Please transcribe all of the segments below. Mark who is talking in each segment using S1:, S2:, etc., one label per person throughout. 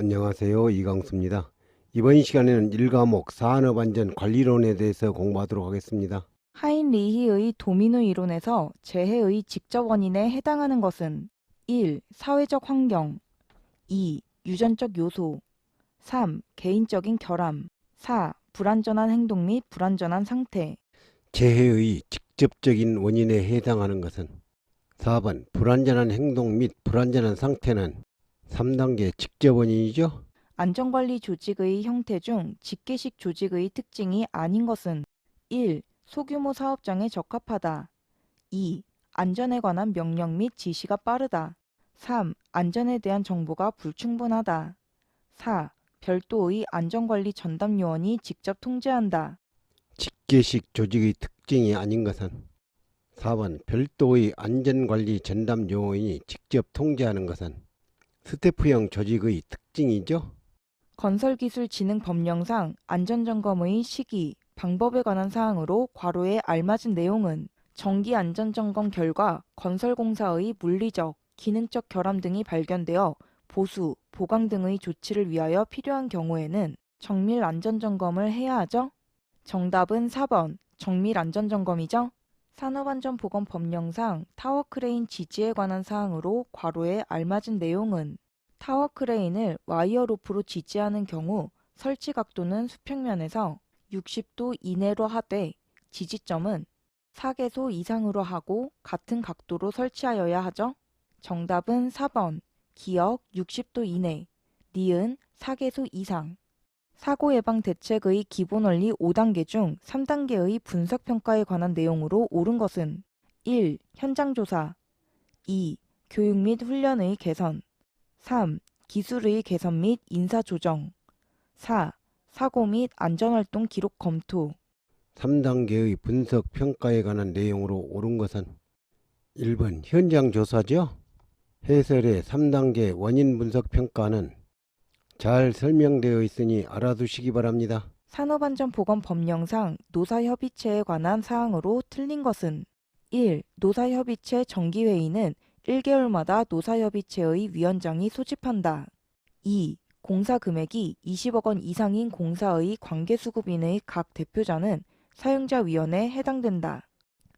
S1: 안녕하세요. 이강수입니다. 이번 시간에는 1과목 산업안전관리론에 대해서 공부하도록 하겠습니다.
S2: 하인리히의 도미노 이론에서 재해의 직접 원인에 해당하는 것은 1. 사회적 환경 2. 유전적 요소 3. 개인적인 결함 4. 불완전한 행동 및 불완전한 상태
S1: 재해의 직접적인 원인에 해당하는 것은 4번 불완전한 행동 및 불완전한 상태는 3단계 직접 원인이죠.
S2: 안전관리 조직의 형태 중 직계식 조직의 특징이 아닌 것은 1. 소규모 사업장에 적합하다 2. 안전에 관한 명령 및 지시가 빠르다 3. 안전에 대한 정보가 불충분하다 4. 별도의 안전관리 전담 요원이 직접 통제한다.
S1: 직계식 조직의 특징이 아닌 것은 4번 별도의 안전관리 전담 요원이 직접 통제하는 것은 스태프형 조직의 특징이죠.
S2: 건설기술진흥법령상 안전점검의 시기, 방법에 관한 사항으로 괄호에 알맞은 내용은 정기 안전점검 결과 건설공사의 물리적, 기능적 결함 등이 발견되어 보수, 보강 등의 조치를 위하여 필요한 경우에는 정밀 안전점검을 해야 하죠. 정답은 4번 정밀 안전점검이죠. 산업안전보건 법령상 타워크레인 지지에 관한 사항으로 괄호에 알맞은 내용은 타워 크레인을 와이어 로프로 지지하는 경우 설치 각도는 수평면에서 60도 이내로 하되 지지점은 사계소 이상으로 하고 같은 각도로 설치하여야 하죠. 정답은 4번 기역 60도 이내, 니은 사계소 이상. 사고 예방 대책의 기본 원리 5단계 중 3단계의 분석 평가에 관한 내용으로 옳은 것은 1. 현장 조사 2. 교육 및 훈련의 개선 3. 기술의 개선 및 인사 조정 4. 사고 및 안전활동 기록 검토
S1: 3단계의 분석 평가에 관한 내용으로 옳은 것은 1번 현장 조사죠. 해설의 3단계 원인 분석 평가는 잘 설명되어 있으니 알아두시기 바랍니다.
S2: 산업안전보건 법령상 노사협의체에 관한 사항으로 틀린 것은 1. 노사협의체 정기회의는 1개월마다 노사협의체의 위원장이 소집한다. 2. 공사 금액이 20억 원 이상인 공사의 관계수급인의 각 대표자는 사용자위원회에 해당된다.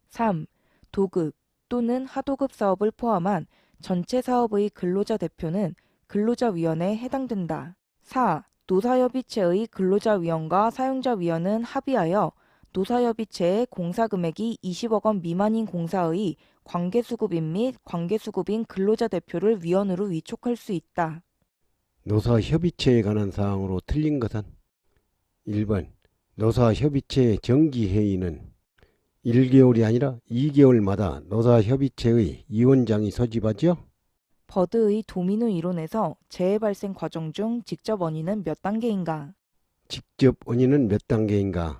S2: 3. 도급 또는 하도급 사업을 포함한 전체 사업의 근로자 대표는 근로자위원회에 해당된다. 4. 노사협의체의 근로자위원과 사용자위원은 합의하여 노사협의체의 공사금액이 20억 원 미만인 공사의 관계수급인 및 관계수급인 근로자 대표를 위원으로 위촉할 수 있다.
S1: 노사협의체에 관한 사항으로 틀린 것은 1번 노사협의체 정기회의는 1개월이 아니라 2개월마다 노사협의체의 위원장이 소집하죠.
S2: 버드의 도미노 이론에서 재해 발생 과정 중 직접 원인은 몇 단계인가?
S1: 직접 원인은 몇 단계인가?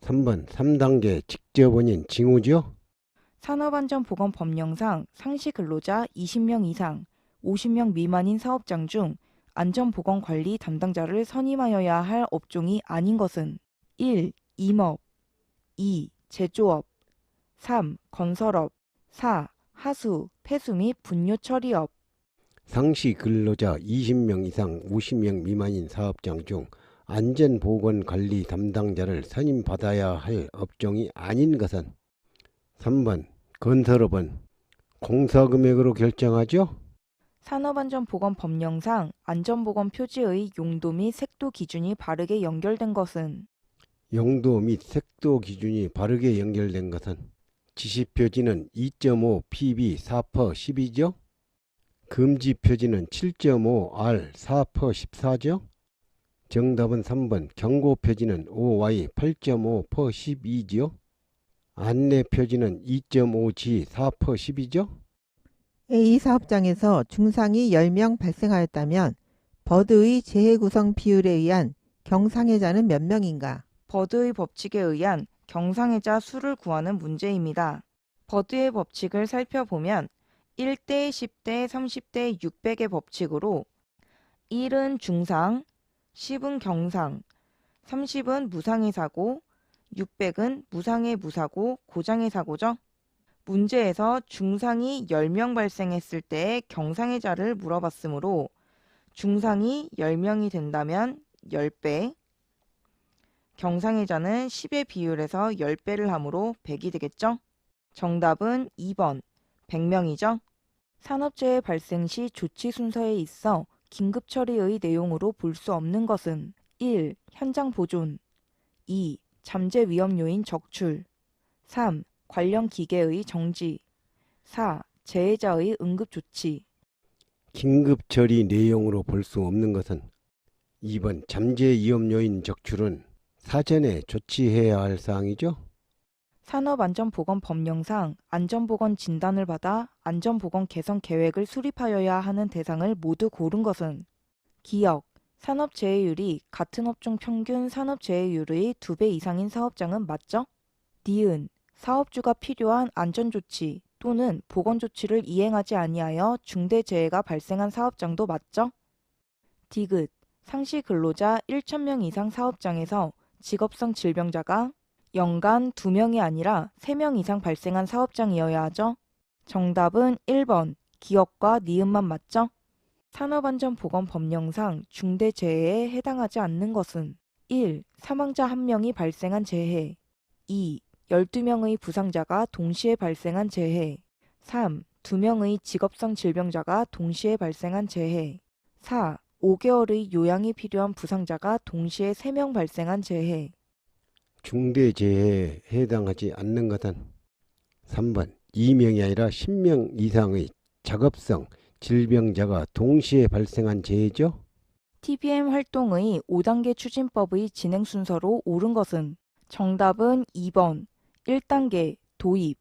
S1: 3번 3단계 직접 원인 징후죠.
S2: 산업안전보건 법령상 상시 근로자 20명 이상, 50명 미만인 사업장 중 안전보건 관리 담당자를 선임하여야 할 업종이 아닌 것은 1. 임업 2. 제조업 3. 건설업 4. 하수, 폐수 및 분뇨 처리업.
S1: 상시 근로자 20명 이상 50명 미만인 사업장 중 안전보건관리 담당자를 선임받아야 할 업종이 아닌 것은 3번 건설업은 공사금액으로 결정하죠.
S2: 산업안전보건법령상 안전보건 표지의 용도 및 색도 기준이 바르게 연결된 것은?
S1: 용도 및 색도 기준이 바르게 연결된 것은 지시표지는 2.5 PB 4퍼 12죠. 금지 표지는 7.5 R 4퍼 14죠. 정답은 3번 경고 표지는 OY 8.5 퍼 12지요. 안내 표지는 2.5G 4퍼 12죠.
S3: A 사업장에서 중상이 10명 발생하였다면 버드의 재해 구성 비율에 의한 경상해자는 몇 명인가?
S2: 버드의 법칙에 의한 경상해자 수를 구하는 문제입니다. 버드의 법칙을 살펴보면 1대 10대 30대 600의 법칙으로 1은 중상, 10은 경상, 30은 무상의 사고, 600은 무상의 무사고, 고장의 사고죠. 문제에서 중상이 10명 발생했을 때의 경상해자를 물어봤으므로 중상이 10명이 된다면 10배, 경상회자는 10의 비율에서 10배를 함으로 100이 되겠죠? 정답은 2번, 100명이죠? 산업재해 발생 시 조치 순서에 있어 긴급 처리의 내용으로 볼 수 없는 것은 1. 현장 보존 2. 잠재 위험 요인 적출 3. 관련 기계의 정지 4. 재해자의 응급 조치
S1: 긴급 처리 내용으로 볼 수 없는 것은 2번 잠재 위험 요인 적출은 사전에 조치해야 할 사항이죠.
S2: 산업안전보건 법령상 안전보건 진단을 받아 안전보건 개선 계획을 수립하여야 하는 대상을 모두 고른 것은 기역, 산업재해율이 같은 업종 평균 산업재해율의 2배 이상인 사업장은 맞죠? 니은, 사업주가 필요한 안전조치 또는 보건조치를 이행하지 아니하여 중대재해가 발생한 사업장도 맞죠? 디귿, 상시 근로자 1,000명 이상 사업장에서 직업성 질병자가 연간 2명이 아니라 3명 이상 발생한 사업장이어야 하죠. 정답은 1번 기업과 니은만 맞죠? 산업안전보건법령상 중대재해에 해당하지 않는 것은 1. 사망자 1명이 발생한 재해 2. 12명의 부상자가 동시에 발생한 재해 3. 2명의 직업성 질병자가 동시에 발생한 재해 4. 5개월의 요양이 필요한 부상자가 동시에 3명 발생한 재해
S1: 중대재해에 해당하지 않는 것은 3번 2명이 아니라 10명 이상의 작업성 질병자가 동시에 발생한 재해죠.
S2: TBM 활동의 5단계 추진법의 진행 순서로 옳은 것은 정답은 2번 1단계 도입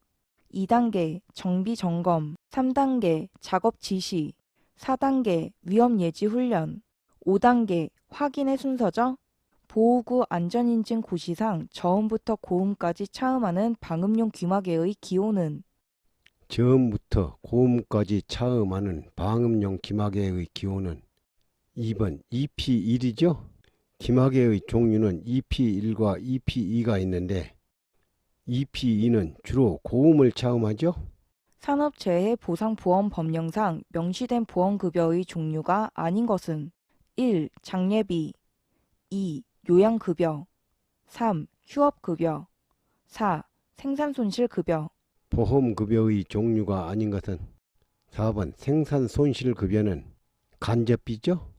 S2: 2단계 정비 점검 3단계 작업 지시 4단계 위험 예지 훈련 5단계 확인의 순서죠. 보호구 안전인증 고시상 저음부터 고음까지 차음하는 방음용 귀마개의 기호는
S1: 처음부터 고음까지 차음하는 방음용 기마개의 기호는 2번 EP1이죠. 기마개의 종류는 EP1과 EP2가 있는데 EP2는 주로 고음을 차음하죠.
S2: 산업재해 보상보험 법령상 명시된 보험급여의 종류가 아닌 것은 1. 장례비 2. 요양급여 3. 휴업급여 4. 생산손실급여
S1: 보험급여의 종류가 아닌 것은 4번 생산손실급여는 간접비죠.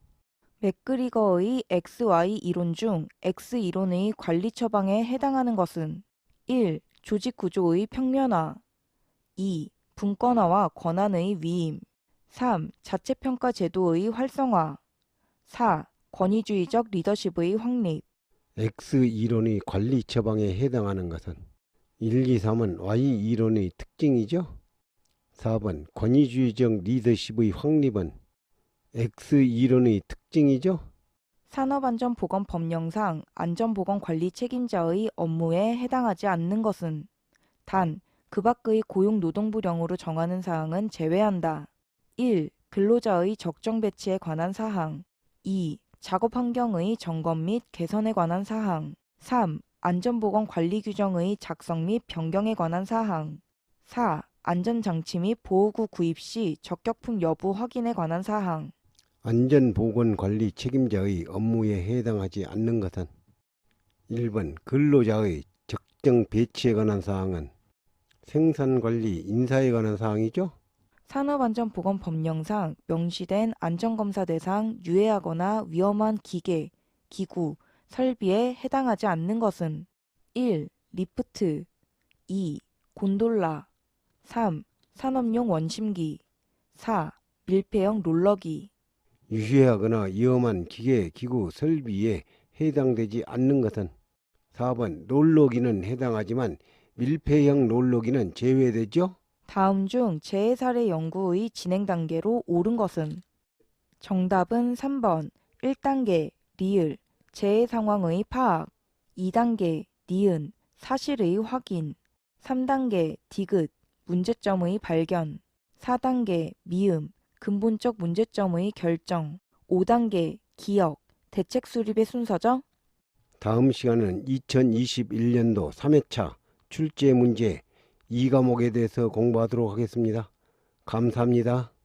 S2: 맥그리거의 XY 이론 중 X 이론의 관리 처방에 해당하는 것은 1. 조직 구조의 평면화 2. 분권화와 권한의 위임 3. 자체평가 제도의 활성화 4. 권위주의적 리더십의 확립
S1: X 이론의 관리 처방에 해당하는 것은 1, 2, 3은 Y 이론의 특징이죠. 4번 권위주의적 리더십의 확립은 X 이론의 특징이죠.
S2: 산업안전보건법령상 안전보건관리 책임자의 업무에 해당하지 않는 것은 단 그 밖의 고용노동부령으로 정하는 사항은 제외한다. 1. 근로자의 적정 배치에 관한 사항 2. 작업 환경의 점검 및 개선에 관한 사항 3. 안전보건 관리 규정의 작성 및 변경에 관한 사항 4. 안전장치 및 보호구 구입 시 적격품 여부 확인에 관한 사항
S1: 안전보건관리 책임자의 업무에 해당하지 않는 것은 1번 근로자의 적정 배치에 관한 사항은 생산관리 인사에 관한 사항이죠.
S2: 산업안전보건법령상 명시된 안전검사 대상 유해하거나 위험한 기계, 기구, 설비에 해당하지 않는 것은 1. 리프트 2. 곤돌라 3. 산업용 원심기 4. 밀폐형 롤러기
S1: 유해하거나 위험한 기계, 기구, 설비에 해당되지 않는 것은 4번 롤러기는 해당하지만 밀폐형 롤러기는 제외되죠.
S2: 다음 중 재해 사례 연구의 진행 단계로 옳은 것은? 정답은 3번. 1단계 리을. 재해 상황의 파악. 2단계 니은. 사실의 확인. 3단계 디귿. 문제점의 발견. 4단계 미음. 근본적 문제점의 결정. 5단계 기억. 대책 수립의 순서죠.
S1: 다음 시간은 2021년도 3회차 출제 문제 2과목에 대해서 공부하도록 하겠습니다. 감사합니다.